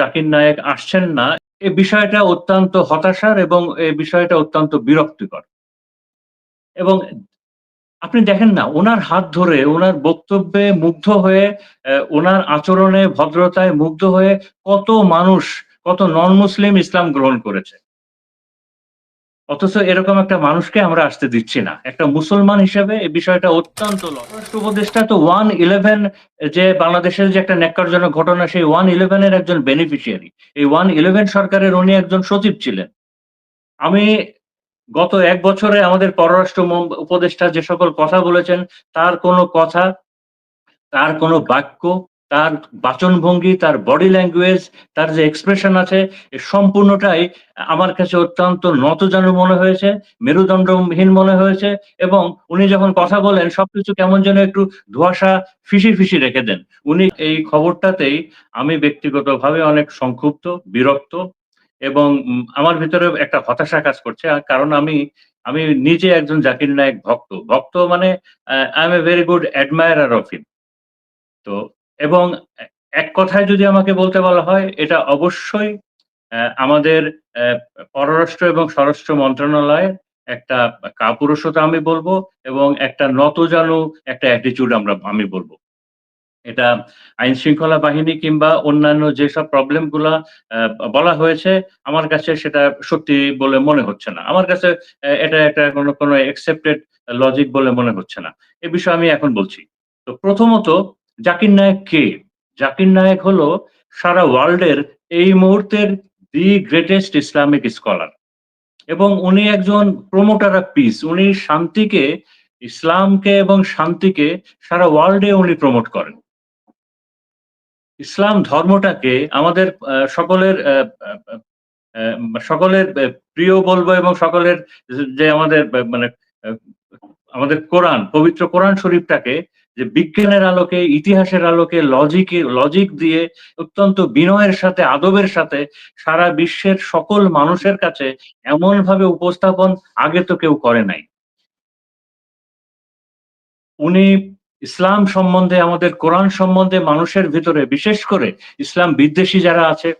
জাকির নায়েক আসছেন না, এ বিষয়টা অত্যন্ত হতাশার এবং এ বিষয়টা অত্যন্ত বিরক্তিকর। এবং আপনি দেখেন না, ওনার হাত ধরে, ওনার বক্তব্যে মুগ্ধ হয়ে ওনার আচরণে ভদ্রতায় মুগ্ধ হয়ে কত মানুষ, কত নন মুসলিম ইসলাম গ্রহণ করেছে। অথচ এরকম একটা মানুষকে আমরা আসতে দিচ্ছি না। একটা মুসলমান হিসেবে এই বিষয়টা অত্যন্ত উপদেষ্টা তো ওয়ান ইলেভেন, যে বাংলাদেশের যে একটা ন্যাক্কারজনক ঘটনা, সেই ওয়ান ইলেভেনের একজন বেনিফিশিয়ারি। এই ওয়ান ইলেভেন সরকারের উনি একজন সচিব ছিলেন। আমি গত এক বছরে আমাদের পররাষ্ট্র উপদেষ্টা যে সকল কথা বলেছেন, তার কোনো কথা, তার কোনো বাক্য তার বাচনভঙ্গি, তার বডি ল্যাঙ্গুয়েজ তার যে এক্সপ্রেশন আছে সম্পূর্ণটাই আমার কাছে অত্যন্ত নতজানু মনে হয়েছে, মেরুদণ্ডহীন মনে হয়েছে এবং উনি যখন কথা বলেন, সবকিছু কেমন যেন একটু ধোঁয়াশা ফিসি ফিসি রেখে দেন। উনি এই খবরটাতেই আমি ব্যক্তিগতভাবে অনেক সংক্ষুব্ধ, বিরক্ত এবং আমার ভিতরে একটা হতাশা কাজ করছে কারণ আমি আমি নিজে একজন জাকির নায়ক ভক্ত। ভক্ত মানে I am a very good admirer of him তো এবং এক কথায় যদি আমাকে বলতে বলা হয় এটা অবশ্যই আমাদের পররাষ্ট্র এবং স্বরাষ্ট্র মন্ত্রণালয়ের একটা কাপুরুষতা আমি বলব এবং একটা নতজানু একটা অ্যাটিটিউড আমরা আমি বলব। এটা আইন শৃঙ্খলা বাহিনী কিংবা অন্যান্য যেসব প্রবলেমগুলা আহ, বলা হয়েছে আমার কাছে সেটা সত্যি বলে মনে হচ্ছে না। আমার কাছে এটা একটা কোনো কোনো একসেপ্টেড লজিক বলে মনে হচ্ছে না। এ বিষয়ে আমি এখন বলছি। তো প্রথমত জাকির নায়েক কে? জাকির নায়েক হলো সারা ওয়ার্ল্ডের এই মুহূর্তের দি গ্রেটেস্ট ইসলামিক স্কলার। এবং উনি একজন প্রমোটার অফ পিস। উনি শান্তিকে, ইসলামকে এবং শান্তিকে সারা ওয়ার্ল্ডে উনি প্রমোট করেন। ইসলাম ধর্মটাকে আমাদের সকলের সকলের প্রিয় বলব এবং সকলের যে আমাদের মানে আমাদের কোরআন, পবিত্র কোরআন শরীফটাকে যে বিজ্ঞানের আলোকে, ইতিহাসের আলোকে লজিক লজিক দিয়ে অত্যন্ত বিনয়ের সাথে, আদবের সাথে সারা বিশ্বের সকল মানুষের কাছে এমন ভাবে উপস্থাপন আগে তো কেউ করে নাই। উনি ইসলাম সম্বন্ধে, আমাদের কোরআন সম্বন্ধে মানুষের ভিতরে, বিশেষ করে ইসলাম বিদ্বেষী যারা আছে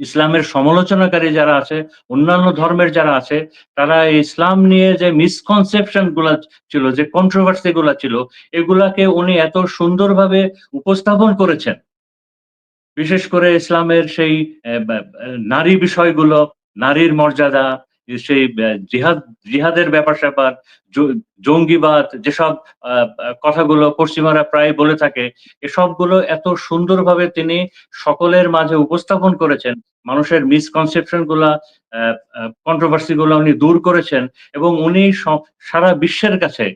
ইসলামের সমালোচনাকারী যারা আছে, অন্যান্য ধর্মের যারা আছে, তারা ইসলাম নিয়ে যে মিসকনসেপশনগুলা ছিল, যে কন্ট্রোভার্সি গুলা ছিল, এগুলাকে উনি এত সুন্দরভাবে উপস্থাপন করেছেন। বিশেষ করে ইসলামের সেই নারী বিষয়গুলো, নারীর মর্যাদা সেই জিহাদ, জিহাদের ব্যাপার স্যাপার জঙ্গিবাদ, যেসব কথাগুলো পশ্চিমারা প্রায় বলে থাকে, এসবগুলো এত সুন্দরভাবে তিনি সকলের মাঝে উপস্থাপন করেছেন, মানুষের মিসকনসেপশনগুলা কন্ট্রোভার্সি গুলো উনি দূর করেছেন, এবং উনি সারা বিশ্বের কাছে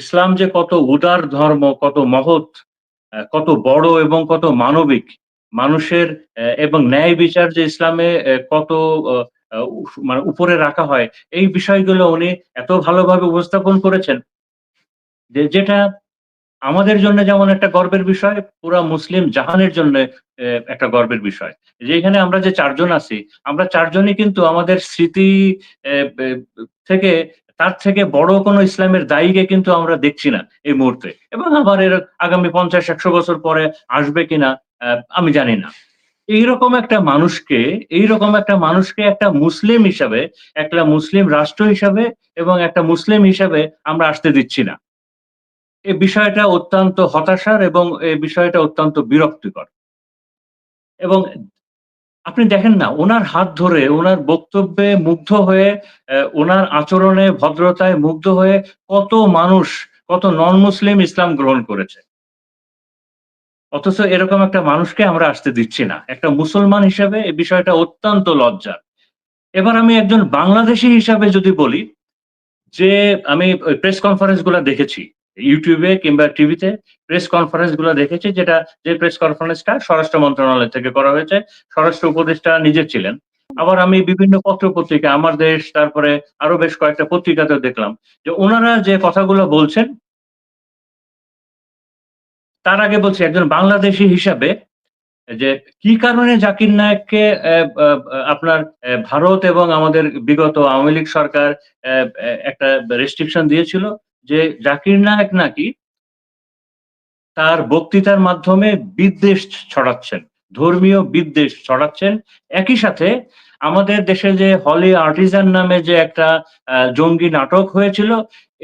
ইসলাম যে কত উদার ধর্ম, কত মহৎ কত বড় এবং কত মানবিক, মানুষের এবং ন্যায় বিচার যে ইসলামে কত মানে উপরে রাখা হয়। এই বিষয়গুলো উনি এত ভালোভাবে উপস্থাপন করেছেন যে যেটা আমাদের জন্য যেমন একটা গর্বের বিষয়, পুরা মুসলিম জাহানের জন্য একটা গর্বের বিষয়। যে এখানে আমরা যে চারজন আছি, আমরা চারজনই কিন্তু আমাদের স্মৃতি থেকে, তার থেকে বড় কোনো ইসলামের দায়ীকে কিন্তু আমরা দেখছি না এই মুহূর্তে। এবং আবার এর আগামী পঞ্চাশ, একশো বছর পরে আসবে কিনা আমি জানি না। এইরকম একটা মানুষকে, এইরকম একটা মানুষকে একটা মুসলিম হিসাবে, একটা মুসলিম রাষ্ট্র হিসাবে এবং একটা মুসলিম হিসাবে আমরা আসতে দিচ্ছি না। এই বিষয়টা অত্যন্ত হতাশার এবং এই বিষয়টা অত্যন্ত বিরক্তিকর। এবং আপনি দেখেন না, ওনার হাত ধরে, ওনার বক্তব্যে মুগ্ধ হয়ে ওনার আচরণে ভদ্রতায় মুগ্ধ হয়ে কত মানুষ, কত নন মুসলিম ইসলাম গ্রহণ করেছে। অথচ এরকম একটা মানুষকে আমরা আসতে দিচ্ছি না। একটা মুসলমান হিসাবে এই বিষয়টা অত্যন্ত লজ্জার। এবার আমি একজন বাংলাদেশী হিসাবে যদি বলি, যে আমি প্রেস কনফারেন্সগুলা দেখেছি, ইউটিউবে কিংবা টিভিতে প্রেস কনফারেন্সগুলো দেখেছি, যেটা, যে প্রেস কনফারেন্সটা স্বরাষ্ট্র মন্ত্রণালয় থেকে করা হয়েছে, স্বরাষ্ট্র উপদেষ্টা নিজে ছিলেন। আবার আমি বিভিন্ন পত্র পত্রিকা আমার দেশ, তারপরে আরও বেশ কয়েকটা পত্রিকাতে দেখলাম, যে ওনারা যে কথাগুলো বলছেন তার আগে বলছি, একজন বাংলাদেশি হিসাবে যে কি কারণে জাকির নায়েককে আপনার ভারত এবং আমাদের বিগত আওয়ামী লীগ সরকার একটা রেস্ট্রিকশন দিয়েছিল যে জাকির নায়েক নাকি তার বক্তৃতার মাধ্যমে বিদ্বেষ ছড়াচ্ছেন, ধর্মীয় বিদ্বেষ ছড়াচ্ছেন। একই সাথে আমাদের দেশে যে হলি আর্টিজান নামে যে একটা জঙ্গি নাটক হয়েছিল,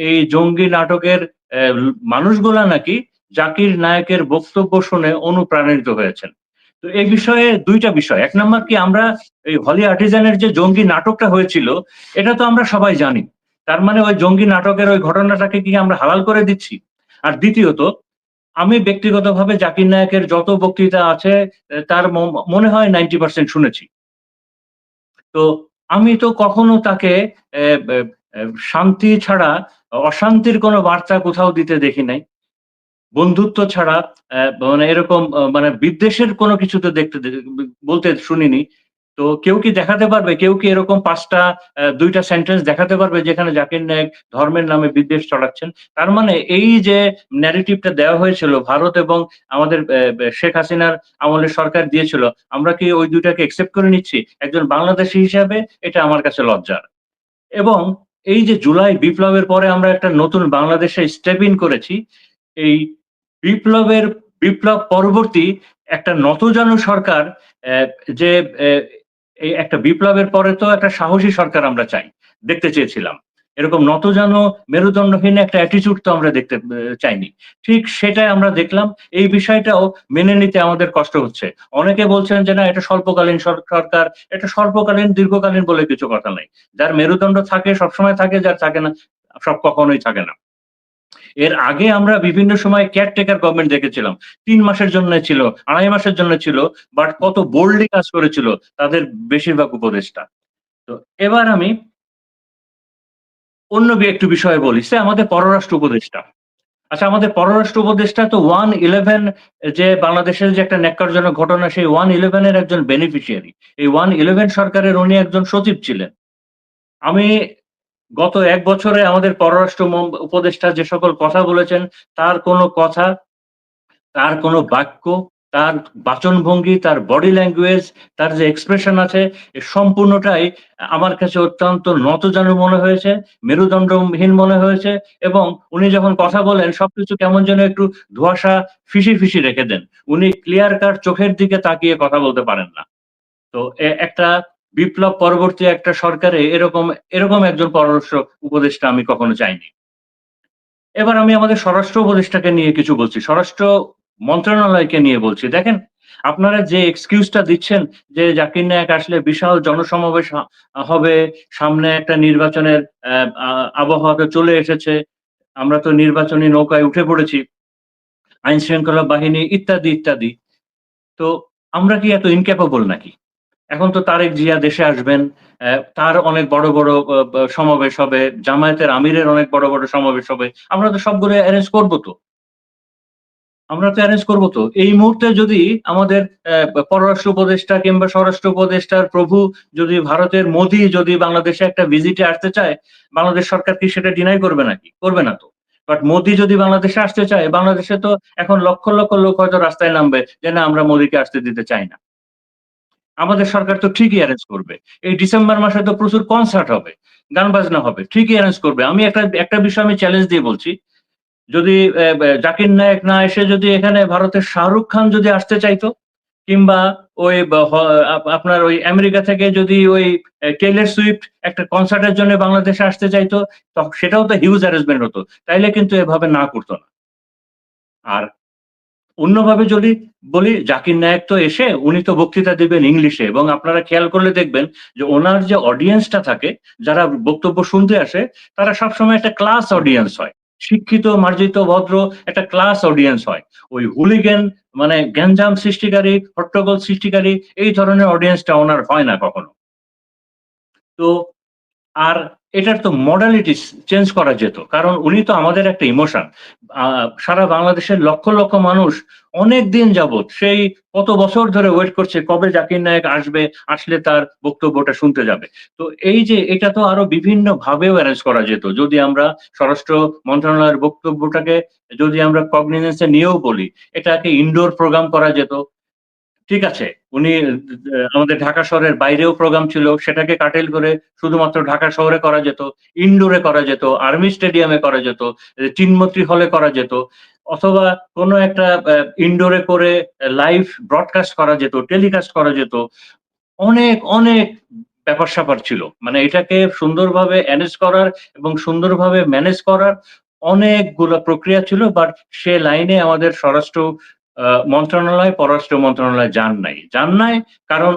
এই জঙ্গি নাটকের মানুষগুলা নাকি জাকির নায়কের বক্তব্য শুনে অনুপ্রাণিত হয়েছেন। তো এই বিষয়ে দুইটা বিষয়। এক নম্বর কি, আমরা এই হলি আর্টিজানের যে জঙ্গি নাটকটা হয়েছিল, এটা তো আমরা সবাই জানি। তার মানে ওই জঙ্গি নাটকের ওই ঘটনাটাকে কি আমরা হালাল করে দিচ্ছি? আর দ্বিতীয়ত, আমি ব্যক্তিগতভাবে জাকির নায়কের যত বক্তৃতা আছে, তার মনে হয় নাইনটি পার্সেন্ট শুনেছি। তো আমি তো কখনো তাকে শান্তি ছাড়া অশান্তির কোনো বার্তা কোথাও দিতে দেখি নাই। বন্ধুত্ব ছাড়া মানে এরকম মানে বিদ্বেষের কোনো কিছু তো দেখতে বলতে শুনিনি। তো কেউ কি দেখাতে পারবে? কেউ কি এরকম পাঁচটা দুইটা সেন্টেন্স দেখাতে পারবে যেখানে জাকির নায়ক ধর্মের নামে বিদ্বেষ ছড়াচ্ছেন? তার মানে এই যে ন্যারেটিভটা দেওয়া হয়েছিল ভারত এবং আমাদের শেখ হাসিনার আমলের সরকার দিয়েছিল, আমরা কি ওই দুইটাকে একসেপ্ট করে নিচ্ছি? একজন বাংলাদেশি হিসাবে এটা আমার কাছে লজ্জার। এবং এই যে জুলাই বিপ্লবের পরে আমরা একটা নতুন বাংলাদেশে স্টেপ ইন করেছি এই বিপ্লবের, বিপ্লব পরবর্তী একটা নতজানু সরকার যে একটা বিপ্লবের পরে তো একটা সাহসী সরকার আমরা চাই, দেখতে চেয়েছিলাম। এরকম নতজানো, মেরুদণ্ডহীন একটা অ্যাটিচিউড তো আমরা দেখতে চাইনি। ঠিক সেটাই আমরা দেখলাম। এই বিষয়টাও মেনে নিতে আমাদের কষ্ট হচ্ছে। অনেকে বলছেন যে না, এটা স্বল্পকালীন সরকার, এটা স্বল্পকালীন, দীর্ঘকালীন বলে কিছু কথা নাই। যার মেরুদণ্ড থাকে, সবসময় থাকে, যার থাকে না, সব কখনোই থাকে না। এর আগে আমরা বিভিন্ন সময় কেয়ারটেকার গভর্নমেন্ট দেখেছিলাম। তিন মাসের জন্য ছিল, আড়াই মাসের জন্য ছিল বাট কত বোল্ডলি কাজ করেছিল তাদের বেশিরভাগ উপদেষ্টা। তো এবার আমি অন্য একটু বিষয়ে বলি। সে আমাদের পররাষ্ট্র উপদেষ্টা। আচ্ছা আমাদের পররাষ্ট্র উপদেষ্টা তো ওয়ান ইলেভেন, যে বাংলাদেশের যে একটা ন্যাক্কারজনক ঘটনা, সেই ওয়ান ইলেভেনের একজন বেনিফিশিয়ারি এই ওয়ান ইলেভেন সরকারের উনি একজন সচিব ছিলেন। আমি গত এক বছরে আমাদের পররাষ্ট্র উপদেষ্টা যে সকল কথা বলেছেন, তার কোনো কথা, তার কোনো বাক্য, তার বাচনভঙ্গি, তার বডি ল্যাঙ্গুয়েজ তার যে এক্সপ্রেশন আছে সম্পূর্ণটাই আমার কাছে অত্যন্ত নতজানু মনে হয়েছে, মেরুদণ্ডহীন মনে হয়েছে এবং উনি যখন কথা বলেন, সবকিছু কেমন যেন একটু ধোয়াশা ফিসি ফিসি রেখে দেন। উনি ক্লিয়ার কাট চোখের দিকে তাকিয়ে কথা বলতে পারেন না। তো একটা বিপ্লব পরবর্তী একটা সরকারে এরকম এরকম একজন পররাষ্ট্র উপদেষ্টা আমি কখনো চাইনি। এবার আমি আমাদের স্বরাষ্ট্র উপদেষ্টাকে নিয়ে কিছু বলছি। স্বরাষ্ট্র মন্ত্রণালয়কে নিয়ে বলছি। দেখেন, আপনারা যে এক্সকিউজটা দিচ্ছেন যে জাকির নায়ক আসলে বিশাল জনসমাবেশ হবে, সামনে একটা নির্বাচনের আবহাওয়া চলে এসেছে, আমরা তো নির্বাচনী নৌকায় উঠে পড়েছি আইন শৃঙ্খলা বাহিনী ইত্যাদি ইত্যাদি। তো আমরা কি এত ইনক্যাপেবল নাকি? এখন তো তারেক জিয়া দেশে আসবেন তার অনেক বড় বড় সমাবেশ হবে, জামায়াতের আমিরের অনেক বড় বড় সমাবেশ হবে। আমরা তো সবগুলো অ্যারেঞ্জ করব তো। আমরা তো অ্যারেঞ্জ করব তো। এই মুহূর্তে যদি আমাদের পররাষ্ট্র উপদেষ্টা কিংবা স্বরাষ্ট্র উপদেষ্টার প্রভু যদি ভারতের মোদী যদি বাংলাদেশে একটা ভিজিটে আসতে চায়, বাংলাদেশ সরকার কি সেটা ডিনাই করবে নাকি? করবে না তো। বাট মোদি যদি বাংলাদেশে আসতে চায়, বাংলাদেশে তো এখন লক্ষ লক্ষ লোক হয়তো রাস্তায় নামবে যে না, আমরা মোদিকে আসতে দিতে চাই না। আমাদের সরকার তো ঠিকই অ্যারেঞ্জ করবে। এই ডিসেম্বর মাসে তো প্রচুর কনসার্ট হবে, গান বাজনা হবে, ঠিকই অ্যারেঞ্জ করবে। আমি একটা একটা বিষয় আমি চ্যালেঞ্জ দিয়ে বলছি, যদি জাকির নায়ক না এসে যদি এখানে ভারতের শাহরুখ খান যদি আসতে চাইতো, কিংবা ওই আপনার ওই আমেরিকা থেকে যদি ওই টেলের সুইফট একটা কনসার্টের জন্য বাংলাদেশে আসতে চাইতো সেটাও তো হিউজ অ্যারেঞ্জমেন্ট হতো। তাইলে কিন্তু এভাবে না করতো না। আর অন্যভাবে যদি বলি, জাকির নায়ক তো এসে উনি তো বক্তৃতা দেবেন ইংলিশে এবং আপনারা খেয়াল করলে দেখবেন যে ওনার যে অডিয়েন্সটা থাকে, যারা বক্তব্য শুনতে আসে, তারা সবসময় একটা ক্লাস অডিয়েন্স হয়। শিক্ষিত, মার্জিত, ভদ্র একটা ক্লাস অডিয়েন্স হয়। ওই হুলিগেন মানে গ্যাঞ্জাম সৃষ্টিকারী, হট্টগোল সৃষ্টিকারী, এই ধরনের অডিয়েন্সটা ওনার হয় না কখনো। তো আর এটার তো মডালিটি চেঞ্জ করা যেত, কারণ উনি তো আমাদের একটা ইমোশন সারা বাংলাদেশের লক্ষ লক্ষ মানুষ অনেক দিন যাবৎ সেই কত বছর ধরে ওয়েট করছে কবে জাকির নায়ক আসবে, আসলে তার বক্তব্যটা শুনতে যাবে। তো এই যে এটা তো আরও বিভিন্ন ভাবেও অ্যারেঞ্জ করা যেত। যদি আমরা স্বরাষ্ট্র মন্ত্রণালয়ের বক্তব্যটাকে যদি আমরা কগনিজেন্সে নিয়েও বলি, এটাকে ইনডোর প্রোগ্রাম করা যেত ঠিক আছে, উনি আমাদের ঢাকা শহরের বাইরেও প্রোগ্রাম ছিল, সেটাকে কাটেল করে শুধুমাত্র ঢাকা শহরে করা যেত ইনডোরে করা যেত আর্মি স্টেডিয়ামে করা যেত চিনমত্রী হলে করা যেত, অথবা কোনো একটা ইনডোরে করে লাইভ ব্রডকাস্ট করা যেত টেলিকাস্ট করা যেত, অনেক অনেক ব্যাপার স্যাপার ছিল। মানে এটাকে সুন্দরভাবে অ্যানেজ করার এবং সুন্দরভাবে ম্যানেজ করার অনেকগুলো প্রক্রিয়া ছিল বাট সে লাইনে আমাদের স্বরাষ্ট্র মন্ত্রণালয় পররাষ্ট্র মন্ত্রণালয় যান নাই। যান নাই কারণ